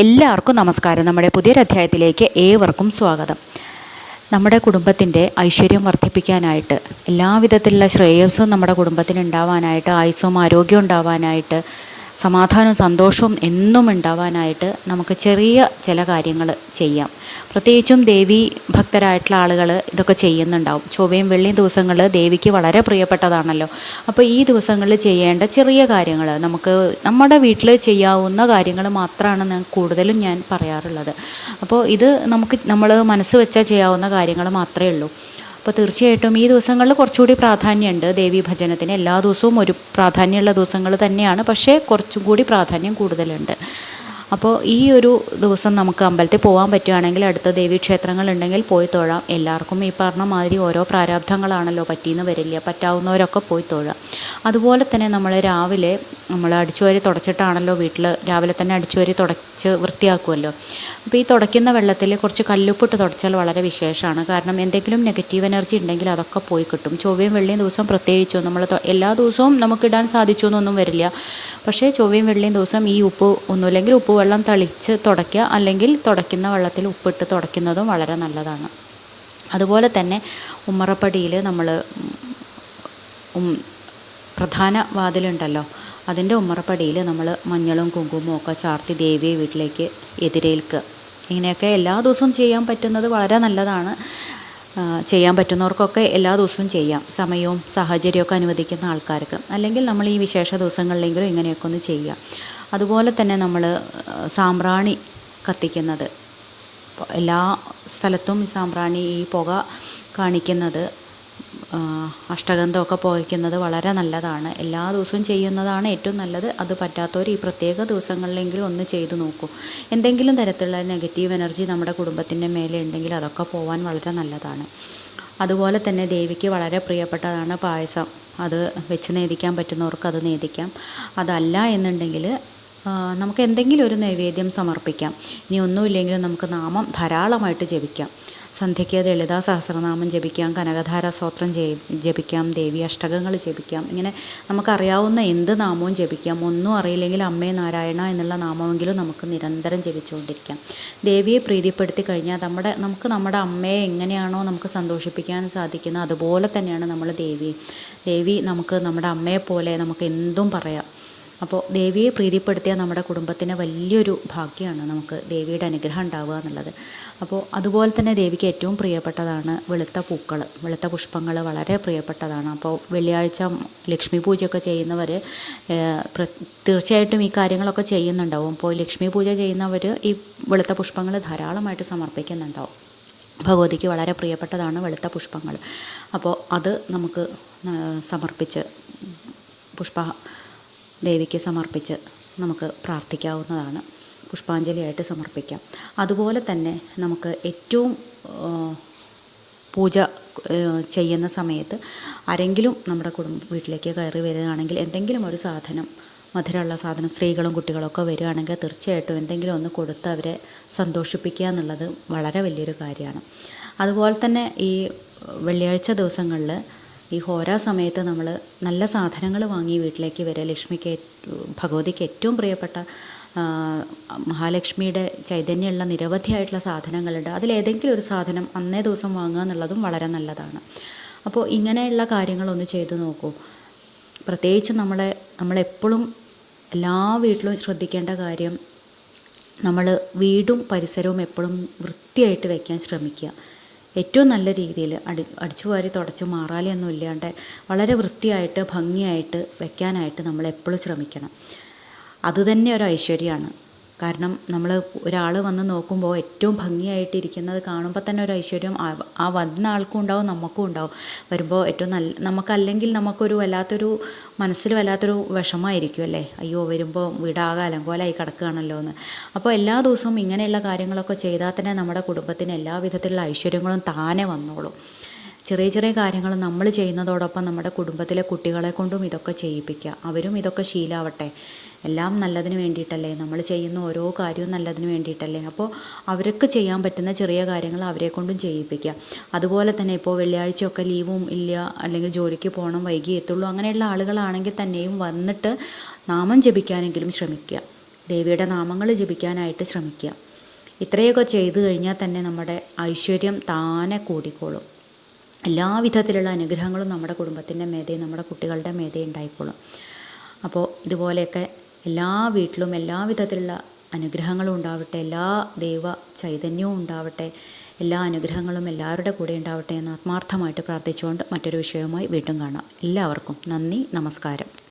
എല്ലാവർക്കും നമസ്കാരം. നമ്മുടെ പുതിയൊരധ്യായത്തിലേക്ക് ഏവർക്കും സ്വാഗതം. നമ്മുടെ കുടുംബത്തിന്റെ ഐശ്വര്യം വർദ്ധിപ്പിക്കാനായിട്ട് എല്ലാവിധത്തിലുള്ള ശ്രേയസ്സും നമ്മുടെ കുടുംബത്തിന് ഉണ്ടാവാനായിട്ട് ആയുസ്സും ആരോഗ്യം ഉണ്ടാവാനായിട്ട് സമാധാനവും സന്തോഷവും എന്നും ഉണ്ടാവാനായിട്ട് നമുക്ക് ചെറിയ ചില കാര്യങ്ങൾ ചെയ്യാം. പ്രത്യേകിച്ചും ദേവി ഭക്തരായിട്ടുള്ള ആളുകൾ ഇതൊക്കെ ചെയ്യുന്നുണ്ടാവും. ചൊവ്വയും വെള്ളിയും ദിവസങ്ങൾ ദേവിക്ക് വളരെ പ്രിയപ്പെട്ടതാണല്ലോ. അപ്പോൾ ഈ ദിവസങ്ങളിൽ ചെയ്യേണ്ട ചെറിയ കാര്യങ്ങൾ നമുക്ക് നമ്മുടെ വീട്ടിൽ ചെയ്യാവുന്ന കാര്യങ്ങൾ മാത്രമാണ് ഞാൻ കൂടുതലും ഞാൻ പറയാറുള്ളത്. അപ്പോൾ ഇത് നമുക്ക് നമ്മൾ മനസ്സ് വെച്ചാൽ ചെയ്യാവുന്ന കാര്യങ്ങൾ മാത്രമേ ഉള്ളൂ. അപ്പോൾ തീർച്ചയായിട്ടും ഈ ദിവസങ്ങളിൽ കുറച്ചുകൂടി പ്രാധാന്യമുണ്ട് ദേവീ ഭജനത്തിന്. എല്ലാ ദിവസവും ഒരു പ്രാധാന്യമുള്ള ദിവസങ്ങൾ തന്നെയാണ്. പക്ഷേ കുറച്ചും കൂടി പ്രാധാന്യം കൂടുതലുണ്ട്. അപ്പോൾ ഈ ഒരു ദിവസം നമുക്ക് അമ്പലത്തിൽ പോകാൻ പറ്റുകയാണെങ്കിൽ അടുത്ത ദേവീക്ഷേത്രങ്ങൾ ഉണ്ടെങ്കിൽ പോയി തൊഴാം. എല്ലാവർക്കും ഈ പറഞ്ഞ മാതിരി ഓരോ പ്രാരാബ്ധങ്ങളാണല്ലോ പറ്റിയെന്ന് വരില്ല. പറ്റാവുന്നവരൊക്കെ പോയി തൊഴാം. അതുപോലെ തന്നെ നമ്മൾ രാവിലെ നമ്മൾ അടിച്ചുവരി തുടച്ചിട്ടാണല്ലോ വീട്ടിൽ രാവിലെ തന്നെ അടിച്ചുവരി തുടച്ച് വൃത്തിയാക്കുമല്ലോ അപ്പോൾ ഈ തുടയ്ക്കുന്ന വെള്ളത്തിൽ കുറച്ച് കല്ലുപ്പിട്ട് തുടച്ചാൽ വളരെ വിശേഷമാണ്. കാരണം എന്തെങ്കിലും നെഗറ്റീവ് എനർജി ഉണ്ടെങ്കിൽ അതൊക്കെ പോയി കിട്ടും. ചൊവ്വയും വെള്ളിയും ദിവസം പ്രത്യേകിച്ചും നമ്മൾ എല്ലാ ദിവസവും നമുക്കിടാൻ സാധിച്ചു എന്നൊന്നും വരില്ല. പക്ഷേ ചൊവ്വയും വെള്ളിയും ദിവസം ഈ ഉപ്പ് ഒന്നുമില്ലെങ്കിൽ ഉപ്പ് വെള്ളം തളിച്ച് തുടയ്ക്കുക അല്ലെങ്കിൽ തുടയ്ക്കുന്ന വെള്ളത്തിൽ ഉപ്പിട്ട് തുടയ്ക്കുന്നതും വളരെ നല്ലതാണ്. അതുപോലെ തന്നെ ഉമ്മറപ്പടിയിൽ നമ്മൾ പ്രധാന വാതിലുണ്ടല്ലോ അതിന്റെ ഉമ്മറപ്പടിയിൽ നമ്മൾ മഞ്ഞളും കുങ്കുമവും ഒക്കെ ചാർത്തി ദേവിയെ വീട്ടിലേക്ക് എതിരേൽക്കുക. ഇങ്ങനെയൊക്കെ എല്ലാ ദിവസവും ചെയ്യാൻ പറ്റുന്നത് വളരെ നല്ലതാണ്. ചെയ്യാൻ പറ്റുന്നവർക്കൊക്കെ എല്ലാ ദിവസവും ചെയ്യാം. സമയവും സാഹചര്യമൊക്കെ അനുവദിക്കുന്ന ആൾക്കാർക്ക്. അല്ലെങ്കിൽ നമ്മൾ ഈ വിശേഷ ദിവസങ്ങളിലെങ്കിലും ഇങ്ങനെയൊക്കെ ഒന്ന് ചെയ്യാം. അതുപോലെ തന്നെ നമ്മൾ സാമ്പ്രാണി കത്തിക്കുന്നത്. എല്ലാ സ്ഥലത്തും ഈ സാമ്പ്രാണി ഈ പുക കാണിക്കുന്നത് അഷ്ടഗന്ധമൊക്കെ പുകയ്ക്കുന്നത് വളരെ നല്ലതാണ്. എല്ലാ ദിവസവും ചെയ്യുന്നതാണ് ഏറ്റവും നല്ലത്. അത് പറ്റാത്തവർ ഈ പ്രത്യേക ദിവസങ്ങളിലെങ്കിലും ഒന്ന് ചെയ്തു നോക്കൂ. എന്തെങ്കിലും തരത്തിലുള്ള നെഗറ്റീവ് എനർജി നമ്മുടെ കുടുംബത്തിന്റെ മേലെ ഉണ്ടെങ്കിൽ അതൊക്കെ പോകാൻ വളരെ നല്ലതാണ്. അതുപോലെ തന്നെ ദേവിക്ക് വളരെ പ്രിയപ്പെട്ടതാണ് പായസം. അത് വെച്ച് നേദിക്കാൻ പറ്റുന്നവർക്ക് അത് നേദിക്കാം. അതല്ല എന്നുണ്ടെങ്കിൽ നമുക്ക് എന്തെങ്കിലും ഒരു നൈവേദ്യം സമർപ്പിക്കാം. ഇനി ഒന്നുമില്ലെങ്കിലും നമുക്ക് നാമം ധാരാളമായിട്ട് ജപിക്കാം. സന്ധ്യയ്ക്ക് ലളിതാ സഹസ്രനാമം ജപിക്കാം കനകധാര സ്തോത്രം ജപിക്കാം ദേവി അഷ്ടകങ്ങൾ ജപിക്കാം. ഇങ്ങനെ നമുക്കറിയാവുന്ന എന്ത് നാമവും ജപിക്കാം. ഒന്നും അറിയില്ലെങ്കിൽ അമ്മേ നാരായണ എന്നുള്ള നാമമെങ്കിലും നമുക്ക് നിരന്തരം ജപിച്ചുകൊണ്ടിരിക്കാം. ദേവിയെ പ്രീതിപ്പെടുത്തി കഴിഞ്ഞാൽ നമ്മുടെ നമുക്ക് നമ്മുടെ അമ്മയെ എങ്ങനെയാണോ നമുക്ക് സന്തോഷിപ്പിക്കാൻ സാധിക്കുന്നത് അതുപോലെ തന്നെയാണ് നമ്മൾ ദേവി ദേവി നമുക്ക് നമ്മുടെ അമ്മയെ പോലെ നമുക്ക് എന്തും പറയാം. അപ്പോൾ ദേവിയെ പ്രീതിപ്പെടുത്തിയ നമ്മുടെ കുടുംബത്തിന് വലിയൊരു ഭാഗ്യമാണ് നമുക്ക് ദേവിയുടെ അനുഗ്രഹം ഉണ്ടാവുക എന്നുള്ളത്. അപ്പോൾ അതുപോലെ തന്നെ ദേവിക്ക് ഏറ്റവും പ്രിയപ്പെട്ടതാണ് വെളുത്ത പൂക്കൾ വെളുത്ത പുഷ്പങ്ങൾ വളരെ പ്രിയപ്പെട്ടതാണ്. അപ്പോൾ വെള്ളിയാഴ്ച ലക്ഷ്മി പൂജയൊക്കെ ചെയ്യുന്നവർ തീർച്ചയായിട്ടും ഈ കാര്യങ്ങളൊക്കെ ചെയ്യുന്നുണ്ടാവും. അപ്പോൾ ലക്ഷ്മി പൂജ ചെയ്യുന്നവർ ഈ വെളുത്ത പുഷ്പങ്ങൾ ധാരാളമായിട്ട് സമർപ്പിക്കുന്നുണ്ടാവും. ഭഗവതിക്ക് വളരെ പ്രിയപ്പെട്ടതാണ് വെളുത്ത പുഷ്പങ്ങൾ. അപ്പോൾ അത് നമുക്ക് സമർപ്പിച്ച് പുഷ്പ ദേവിക്ക് സമർപ്പിച്ച് നമുക്ക് പ്രാർത്ഥിക്കാവുന്നതാണ്. പുഷ്പാഞ്ജലിയായിട്ട് സമർപ്പിക്കാം. അതുപോലെ തന്നെ നമുക്ക് ഏറ്റവും പൂജ ചെയ്യുന്ന സമയത്ത് ആരെങ്കിലും നമ്മുടെ കുടുംബ വീട്ടിലേക്ക് കയറി വരികയാണെങ്കിൽ എന്തെങ്കിലും ഒരു സാധനം മധുരമുള്ള സാധനം സ്ത്രീകളും കുട്ടികളൊക്കെ വരികയാണെങ്കിൽ തീർച്ചയായിട്ടും എന്തെങ്കിലും ഒന്ന് കൊടുത്ത് അവരെ സന്തോഷിപ്പിക്കുക എന്നുള്ളത് വളരെ വലിയൊരു കാര്യമാണ്. അതുപോലെ തന്നെ ഈ വെള്ളിയാഴ്ച ദിവസങ്ങളിൽ ഈ ഹോരാ സമയത്ത് നമ്മൾ നല്ല സാധനങ്ങൾ വാങ്ങി വീട്ടിലേക്ക് വരെ ലക്ഷ്മിക്ക് ഭഗവതിക്ക് ഏറ്റവും പ്രിയപ്പെട്ട മഹാലക്ഷ്മിയുടെ ചൈതന്യമുള്ള നിരവധിയായിട്ടുള്ള സാധനങ്ങളുണ്ട്. അതിലേതെങ്കിലും ഒരു സാധനം അന്നേ ദിവസം വാങ്ങുക എന്നുള്ളതും വളരെ നല്ലതാണ്. അപ്പോൾ ഇങ്ങനെയുള്ള കാര്യങ്ങളൊന്ന് ചെയ്തു നോക്കൂ. പ്രത്യേകിച്ച് നമ്മളെ നമ്മളെപ്പോഴും എല്ലാ വീട്ടിലും ശ്രദ്ധിക്കേണ്ട കാര്യം നമ്മൾ വീടും പരിസരവും എപ്പോഴും വൃത്തിയായിട്ട് വയ്ക്കാൻ ശ്രമിക്കുക. ഏറ്റവും നല്ല രീതിയിൽ അടി അടിച്ചു വാരി തുടച്ച് മാറാലിയൊന്നും ഇല്ലാണ്ട് വളരെ വൃത്തിയായിട്ട് ഭംഗിയായിട്ട് വെക്കാനായിട്ട് നമ്മൾ എപ്പോഴും ശ്രമിക്കണം. അതുതന്നെ ഒരു ഐശ്വര്യമാണ്. കാരണം നമ്മൾ ഒരാൾ വന്ന് നോക്കുമ്പോൾ ഏറ്റവും ഭംഗിയായിട്ടിരിക്കുന്നത് കാണുമ്പോൾ തന്നെ ഒരു ഐശ്വര്യം ആ- വന്ന ആൾക്കും ഉണ്ടാവും നമുക്കും ഉണ്ടാവും. വരുമ്പോൾ ഏറ്റവും നല്ല നമുക്കല്ലെങ്കിൽ നമുക്കൊരു വല്ലാത്തൊരു മനസ്സിൽ വല്ലാത്തൊരു വിഷമമായിരിക്കും അല്ലേ? അയ്യോ വരുമ്പോൾ വീടാകെ അലങ്കോലായി കിടക്കുകയാണല്ലോ എന്ന്. അപ്പോൾ എല്ലാ ദിവസവും ഇങ്ങനെയുള്ള കാര്യങ്ങളൊക്കെ ചെയ്താൽ തന്നെ നമ്മുടെ കുടുംബത്തിന് എല്ലാ വിധത്തിലുള്ള ഐശ്വര്യങ്ങളും താനെ വന്നോളും. ചെറിയ ചെറിയ കാര്യങ്ങൾ നമ്മൾ ചെയ്യുന്നതോടൊപ്പം നമ്മുടെ കുടുംബത്തിലെ കുട്ടികളെ കൊണ്ടും ഇതൊക്കെ ചെയ്യിപ്പിക്കുക. അവരും ഇതൊക്കെ ശീലാവട്ടെ. എല്ലാം നല്ലതിന് വേണ്ടിയിട്ടല്ലേ? നമ്മൾ ചെയ്യുന്ന ഓരോ കാര്യവും നല്ലതിന് വേണ്ടിയിട്ടല്ലേ? അപ്പോൾ അവർക്ക് ചെയ്യാൻ പറ്റുന്ന ചെറിയ കാര്യങ്ങൾ അവരെ കൊണ്ടും ചെയ്യിപ്പിക്കുക. അതുപോലെ തന്നെ ഇപ്പോൾ വെള്ളിയാഴ്ചയൊക്കെ ലീവും ഇല്ല അല്ലെങ്കിൽ ജോലിക്ക് പോകണം വൈകി എത്തുള്ളൂ അങ്ങനെയുള്ള ആളുകളാണെങ്കിൽ തന്നെയും വന്നിട്ട് നാമം ജപിക്കാനെങ്കിലും ശ്രമിക്കുക. ദേവിയുടെ നാമങ്ങൾ ജപിക്കാനായിട്ട് ശ്രമിക്കുക. ഇത്രയൊക്കെ ചെയ്തു കഴിഞ്ഞാൽ തന്നെ നമ്മുടെ ഐശ്വര്യം താനെ കൂടിക്കോളും. എല്ലാവിധത്തിലുള്ള അനുഗ്രഹങ്ങളും നമ്മുടെ കുടുംബത്തിന്റെ മേധേ നമ്മുടെ കുട്ടികളുടെ മേധേ ഉണ്ടായിക്കോളും. അപ്പോൾ ഇതുപോലെയൊക്കെ എല്ലാ വീട്ടിലും എല്ലാവിധത്തിലുള്ള അനുഗ്രഹങ്ങളും ഉണ്ടാവട്ടെ എല്ലാ ദൈവ ചൈതന്യവും ഉണ്ടാവട്ടെ എല്ലാ അനുഗ്രഹങ്ങളും എല്ലാവരുടെ കൂടെ ഉണ്ടാവട്ടെ എന്ന് ആത്മാർത്ഥമായിട്ട് പ്രാർത്ഥിച്ചുകൊണ്ട് മറ്റൊരു വിഷയവുമായി വീണ്ടും കാണാം. എല്ലാവർക്കും നന്ദി നമസ്കാരം.